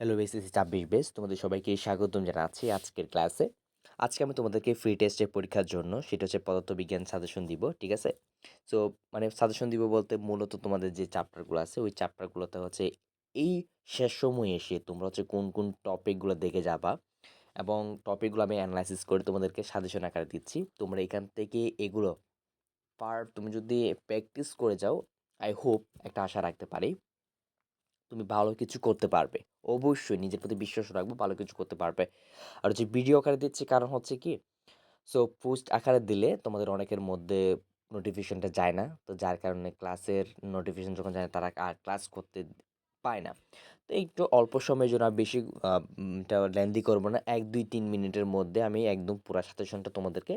Hello BCC ছাব্বিশ base তোমাদের সবাইকে স্বাগতম জানাচ্ছি আজকের ক্লাসে আজকে আমি তোমাদেরকে ফ্রি টেস্টের পরীক্ষার জন্য, সেটা হচ্ছে পদার্থবিজ্ঞান সাজেশন দিব, ঠিক আছে? সো মানে সাজেশন দিব বলতে মূলত তোমাদের যে চ্যাপ্টারগুলো আছে, ওই চ্যাপ্টারগুলোতে হচ্ছে এই শেষ সময়ে এসে তোমরা হচ্ছে কোন কোন টপিকগুলো দেখে যাবা এবং টপিকগুলো আমি অ্যানালাইসিস করে তোমাদেরকে সাজেশন আকারে দিচ্ছি। তোমরা এখান থেকে এগুলো পার তুমি যদি প্র্যাকটিস করে যাও আই হোপ একটা আশা রাখতে পারি, তুমি ভালো কিছু করতে পারবে। অবশ্যই নিজের প্রতি বিশ্বাস রাখব, ভালো কিছু করতে পারবে। আর হচ্ছে ভিডিও আকারে দিচ্ছি কারণ হচ্ছে কি সো পোস্ট আকারে দিলে তোমাদের অনেকের মধ্যে নোটিফিকেশনটা যায় না। তো যার কারণে ক্লাসের নোটিফিকেশন যখন যায় তারা আর ক্লাস করতে পায় না। তো একটু অল্প সময়ের জন্য বেশি লেন্দি করব না। এক, দুই, তিন মিনিটের মধ্যে আমি একদম পুরো সাজেশনটা তোমাদেরকে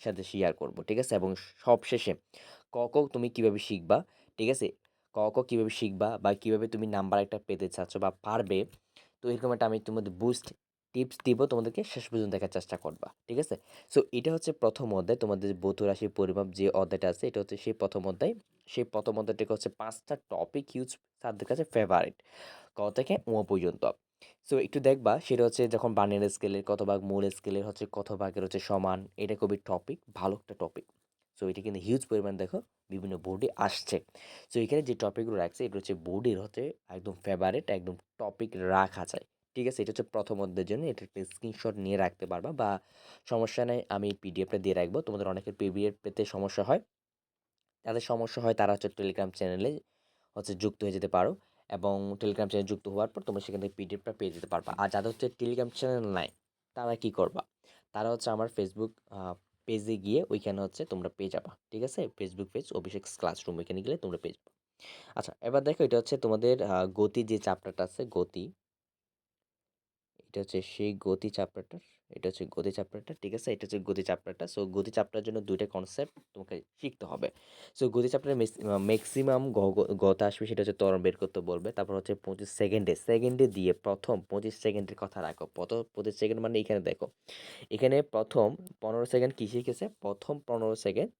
সাথে শেয়ার করব, ঠিক আছে? এবং সব শেষে ক ক, তুমি কীভাবে শিখবা, ঠিক আছে? ক ক কীভাবে শিখবা বা কীভাবে তুমি নাম্বার একটা পেতে চাচ্ছ বা পারবে, তো এরকম একটা আমি তোমাদের বুস্ট টিপস দিব, তোমাদেরকে শেষ পর্যন্ত দেখার চেষ্টা করবা, ঠিক আছে? সো এটা হচ্ছে প্রথম অধ্যায়, তোমাদের বৌদ্ধ রাশির পরিমাপ যে অধ্যায়টা আছে, এটা হচ্ছে সেই প্রথম অধ্যায়। সেই প্রথম অধ্যায়টাকে হচ্ছে পাঁচটা টপিক হিউজ স্যারদের কাছে ফেভারিট ক থেকে ও পর্যন্ত। সো একটু দেখবা, সেটা হচ্ছে যখন বানের স্কেলের কত ভাগ মূল স্কেলের হচ্ছে, কত ভাগের হচ্ছে সমান, এটা খুবই টপিক ভালো একটা টপিক সো এটা কিন্তু হিউজ পরিমাণ দেখো বিভিন্ন বোর্ডে আসছে। সো এখানে যে টপিকগুলো রাখছে, এটা হচ্ছে বোর্ডের হচ্ছে একদম ফেভারেট একদম টপিক রাখা যায়। ঠিক আছে? এটা হচ্ছে প্রথম অধ্যায়ের জন্য, এটা একটা স্ক্রিনশট নিয়ে রাখতে পারবা বা সমস্যা নেই, আমি পিডিএফটা দিয়ে রাখব। তোমাদের অনেকের পিডিএফ পেতে সমস্যা হয়। যাদের সমস্যা হয়, তারা হচ্ছে টেলিগ্রাম চ্যানেলে হচ্ছে যুক্ত হয়ে যেতে পারো এবং টেলিগ্রাম চ্যানেল যুক্ত হওয়ার পর তোমরা সেখান থেকে পিডিএফটা পেয়ে যেতে পারবা। আর যাদের হচ্ছে টেলিগ্রাম চ্যানেল নাই, তারা কি করবা? তারা হচ্ছে আমার ফেসবুক পেজে গিয়ে ওইখানে হচ্ছে তোমরা পেয়ে যাবা, ঠিক আছে? ফেসবুক পেজ অভিষেক ক্লাসরুম ওইখানে গেলে তোমরা পেয়ে যাবা। আচ্ছা এবার দেখো এটা হচ্ছে তোমাদের গতি যে চাপটারটা আছে, গতি, এটা হচ্ছে সেই গতি চ্যাপ্টারটার এটা হচ্ছে গতি চ্যাপ্টারটা ঠিক আছে? এটা হচ্ছে গতি চ্যাপ্টারটা সো গতি চ্যাপ্টারের জন্য দুইটা কনসেপ্ট তোমাকে শিখতে হবে। সো গতি চ্যাপ্টারে ম্যাক্সিমাম গত আসবে সেটা হচ্ছে ত্বরণ বের করতে বলবে। তারপর হচ্ছে পঁচিশ সেকেন্ডে সেকেন্ডে দিয়ে প্রথম পঁচিশ সেকেন্ডের কথা রাখো। প্রথম পঁচিশ সেকেন্ড মানে এখানে দেখো। এখানে প্রথম পনেরো সেকেন্ড কী শিখেছে? প্রথম পনেরো সেকেন্ড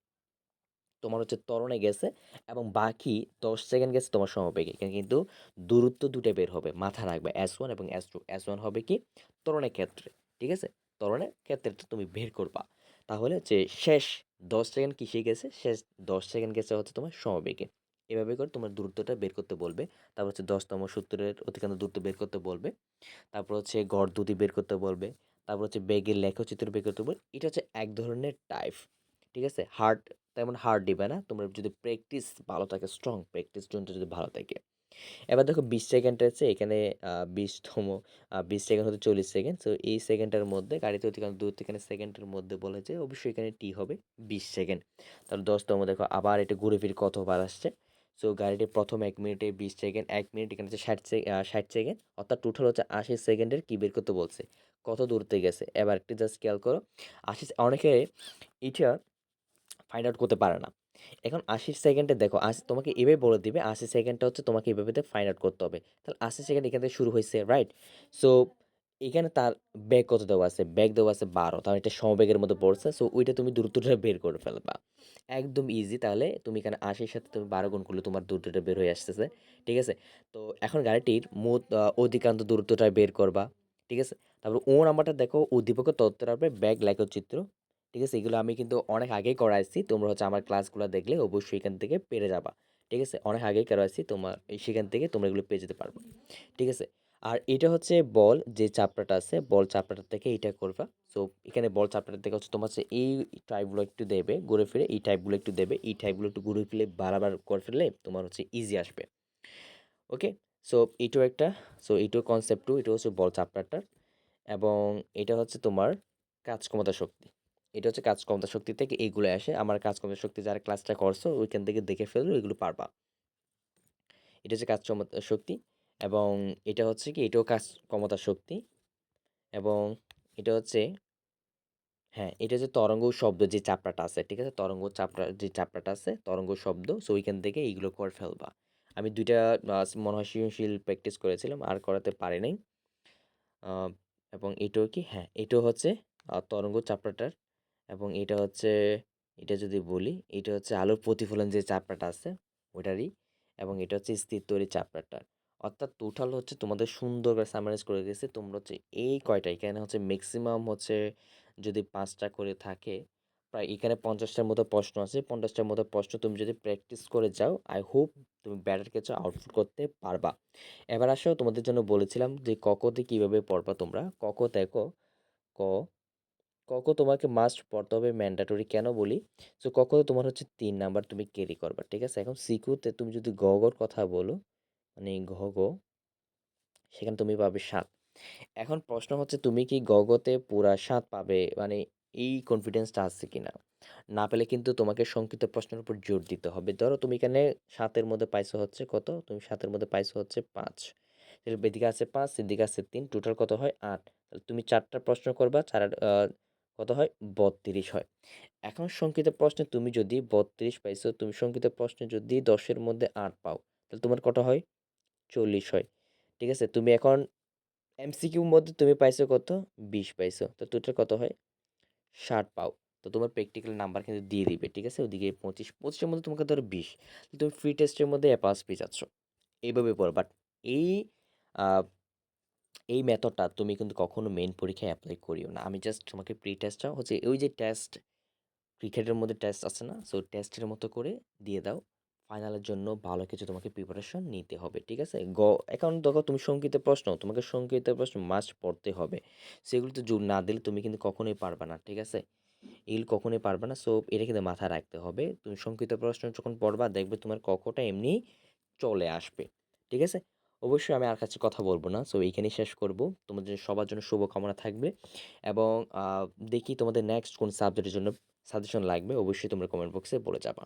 তোমার হচ্ছে তরণে গেছে এবং বাকি দশ সেকেন্ড গেছে তোমার সমবেগে। এখানে কিন্তু দূরত্ব দুটো বের হবে। মাথা রাখবে এস ওয়ান এবং এস টু এস ওয়ান হবে কি? ত্বরণের ক্ষেত্রে। ঠিক আছে? তরণের ক্ষেত্রে তুমি বের করবা। তাহলে হচ্ছে শেষ দশ সেকেন্ড কিসে গেছে? শেষ দশ সেকেন্ড গেছে হচ্ছে তোমার সমবেগে। এভাবে করে তোমার দূরত্বটা বের করতে বলবে। তারপর হচ্ছে দশতম সূত্রের অতিক্রান্ত দূরত্ব বের করতে বলবে। তারপর হচ্ছে গড় দুটি বের করতে বলবে। তারপর হচ্ছে বেগের লেখচিত্র বের করতে বলবে। এটা হচ্ছে এক ধরনের টাইপ, ঠিক আছে? হার্ড, তেমন হার্ড দিবে না। তোমরা যদি প্র্যাকটিস ভালো থাকে, স্ট্রং প্র্যাকটিস জন্য যদি ভালো থাকে। এবার দেখো বিশ সেকেন্ড আছে এখানে বিশতম বিশ সেকেন্ড হতে চল্লিশ সেকেন্ড। সো এই সেকেন্ডের মধ্যে গাড়িতে অতিক্রান্ত দূর থেকে সেকেন্ডের মধ্যে বলেছে অবশ্যই এখানে টি হবে বিশ সেকেন্ড। তাহলে দশতম দেখো, আবার এটা ঘুরে ফিরে কতবার আসছে? সো গাড়িটি প্রথম এক মিনিটে বিশ সেকেন্ড, এক মিনিট এখানে হচ্ছে ষাট ষাট সেকেন্ড, অর্থাৎ টোটাল হচ্ছে আশি সেকেন্ডের কী বের করতে বলছে? কত দূরতে গেছে? এবার একটু জাস্ট খেয়াল করো, আশি, অনেকে এটা ফাইন্ড আউট করতে পারে না। এখন আশি সেকেন্ডে দেখো, আশি তোমাকে এভাবে বলে দিবে আশি সেকেন্ডটা হচ্ছে তোমাকে এভাবে ফাইন্ড আউট করতে হবে। তাহলে আশি সেকেন্ড এখান থেকে শুরু হয়েছে রাইট সো এখানে তার ব্যাগ কত দেওয়া আছে? ব্যাগ দেওয়া আছে বারো, তাহলে এটা সমবেগের মধ্যে পড়ছে সো ওইটা তুমি দূরত্বটা বের করে ফেলবা। একদম ইজি তাহলে তুমি এখানে আশির সাথে তুমি বারো গুণ করলে তোমার দূরত্বটা বের হয়ে আসতেছে, ঠিক আছে? তো এখন গাড়িটির মোট অধিকান্ত দূরত্বটা বের করবা, ঠিক আছে? তারপর ও নাম্বারটা দেখো, উদ্দীপকের ব্যাগ ব্যাগ লেখচিত্র ঠিক আছে? এগুলো আমি কিন্তু অনেক আগেই করাইছি। তোমরা হচ্ছে আমার ক্লাসগুলো দেখলে অবশ্যই এখান থেকে পেরে যাবা। ঠিক আছে? অনেক আগেই করাইছি, তোমার সেখান থেকে তোমরা এগুলো পেয়ে যেতে পারব। ঠিক আছে? আর এটা হচ্ছে বল, যে চাপড়াটা আছে, বল চাপড়াটা থেকে এইটা করবা। সো, এখানে বল চাপড়াটা থেকে হচ্ছে তোমার এই টাইপগুলো একটু দেবে, ঘুরে ফিরে এই টাইপগুলো একটু দেবে। এই টাইপগুলো একটু ঘুরে ফিরে বারবার করে ফেললে তোমার হচ্ছে ইজি আসবে। ওকে সো এইটাও একটা সো এইটাও কনসেপ্ট টু এটা হচ্ছে বল চাপড়াটার। এবং এটা হচ্ছে তোমার কাজ ক্ষমতা শক্তি। এটা হচ্ছে কাজ ক্ষমতা শক্তি থেকে এইগুলো আসে। আমার কাজ ক্ষমতা শক্তি যারা ক্লাসটা করছ, ওইখান থেকে দেখে ফেলল এগুলো পারবা। এটা হচ্ছে কাজ ক্ষমতা শক্তি এবং এটা হচ্ছে কি, এটাও কাজ ক্ষমতা শক্তি এবং এটা হচ্ছে হ্যাঁ এটা হচ্ছে তরঙ্গ শব্দ যে চাপড়াটা আছে, ঠিক আছে? তরঙ্গ চাপড়া, যে চাপড়াটা আছে, তরঙ্গ শব্দ সো ওইখান থেকে এইগুলো করে ফেলবা। আমি দুইটা মনে হয় সৃজনশীল প্র্যাকটিস করেছিলাম, আর করাতে পারি নাই। এবং এটাও কি হ্যাঁ এটাও হচ্ছে তরঙ্গ চাপড়াটার এবং এটা হচ্ছে, এটা যদি বলি, এটা হচ্ছে আলোর প্রতিফলন যে চাপড়াটা আছে ওটারই এবং এটা হচ্ছে স্থির তৈরি চাপড়াটার অর্থাৎ টোটাল হচ্ছে তোমাদের সুন্দর করে সামারাইজ করে গেছে, তোমরা হচ্ছে এই কয়টা, এখানে হচ্ছে ম্যাক্সিমাম হচ্ছে যদি পাঁচটা করে থাকে, প্রায় এখানে পঞ্চাশটার মতো প্রশ্ন আছে, পঞ্চাশটার মতো প্রশ্ন তুমি যদি প্র্যাকটিস করে যাও আই হোপ তুমি ব্যাটার কিছু আউটপুট করতে পারবা। এবার আসো তোমাদের জন্য বলেছিলাম যে ককতে কীভাবে পড়বা তোমরা কক দেখো, ক কক তোমাকে মাস্ট পড়তে হবে ম্যান্ডাটরি কেন বলি? সো ককতে তোমার হচ্ছে তিন নাম্বার তুমি ক্যারি করবা, ঠিক আছে? এখন সিকুতে তুমি যদি গগর কথা বলো মানে ঘ গ সেখানে তুমি পাবে সাত। এখন প্রশ্ন হচ্ছে তুমি কি গগতে পুরা সাত পাবে? মানে এই কনফিডেন্সটা আছে কিনা? না পেলে কিন্তু তোমাকে সংক্ষিপ্ত প্রশ্নের উপর জোর দিতে হবে। ধরো তুমি এখানে সাতের মধ্যে পাইছো হচ্ছে কত? তুমি সাতের মধ্যে পাইছো হচ্ছে পাঁচ। এদিকে আছে পাঁচ, এদিকে আছে তিন টোটাল কত হয়? আট। তাহলে তুমি চারটা প্রশ্ন করবা চার কত হয়? বত্রিশ হয়। এখন সংক্ষিপ্ত প্রশ্নে তুমি যদি বত্রিশ পাইছো, তুমি সংক্ষিপ্ত প্রশ্নে যদি দশের মধ্যে আট পাও, তাহলে তোমার কত হয়? চল্লিশ হয়। ঠিক আছে? তুমি এখন এমসিকিউর মধ্যে তুমি পাইছো কত? বিশ পাইছো। তো টোটাল কত হয়? ষাট পাও। তো তোমার প্র্যাকটিক্যাল নাম্বার কিন্তু দিয়ে দিবে, ঠিক আছে? ওদিকে পঁচিশ, পঁচিশের মধ্যে তোমাকে ধরো বিশ। তুমি ফ্রি টেস্টের মধ্যে অ্যাপাস পাস পেয়ে যাচ্ছ। এইভাবে পড়ো। বাট এই এই মেথডটা তুমি কিন্তু কখনো মেন পরীক্ষায় অ্যাপ্লাই করিও না। আমি জাস্ট তোমাকে প্রি টেস্টটা হচ্ছে ওই যে টেস্ট ক্রিকেটের মধ্যে টেস্ট আছে না? সো টেস্টের মতো করে দিয়ে দাও। ফাইনালের জন্য ভালো কিছু তোমাকে প্রিপারেশন নিতে হবে, ঠিক আছে? গ, এখন দেখো তুমি সংক্ষিপ্ত প্রশ্ন, তোমাকে সংক্ষিপ্ত প্রশ্ন মাস্ট পড়তে হবে। সেগুলো তো জোর না দিলে তুমি কিন্তু কখনোই পারবে না, ঠিক আছে? এগুলো কখনোই পারবে না সো এটা কিন্তু মাথায় রাখতে হবে। তুমি সংক্ষিপ্ত প্রশ্ন যখন পড়বা, দেখবে তোমার কখটা এমনি চলে আসবে, ঠিক আছে? অবশ্যই আমি আর কাছে কথা বলব না। সো এইখানেই শেষ করব। তোমাদের সবার জন্য শুভকামনা থাকবে এবং দেখি তোমাদের নেক্সট কোন সাবজেক্টের জন্য সাজেশন লাগবে। অবশ্যই তোমরা কমেন্ট বক্সে বলে যাবা।